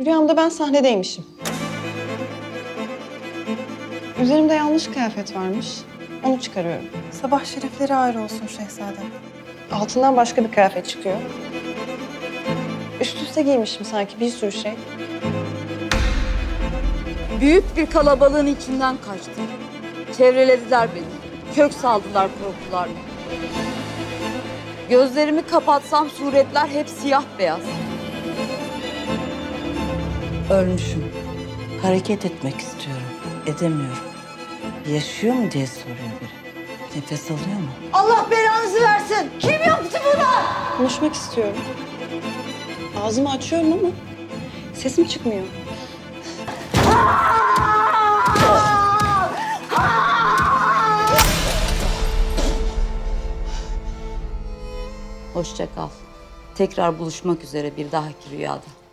Rüyamda ben sahnedeymişim. Üzerimde yanlış kıyafet varmış. Onu çıkarıyorum. Sabah şerifleri ayrı olsun şehzadem. Altından başka bir kıyafet çıkıyor. Üst üste giymişim sanki bir sürü şey. Büyük bir kalabalığın içinden kaçtım. Çevrelediler beni. Kök saldılar korkularla. Gözlerimi kapatsam suretler hep siyah beyaz. Ölmüşüm. Hareket etmek istiyorum. Edemiyorum. Yaşıyor mu diye soruyor biri. Nefes alıyor mu? Allah belanızı versin. Kim yaptı bunu? Konuşmak istiyorum. Ağzımı açıyorum ama sesim çıkmıyor. Hoşça kal. Tekrar buluşmak üzere bir dahaki rüyada.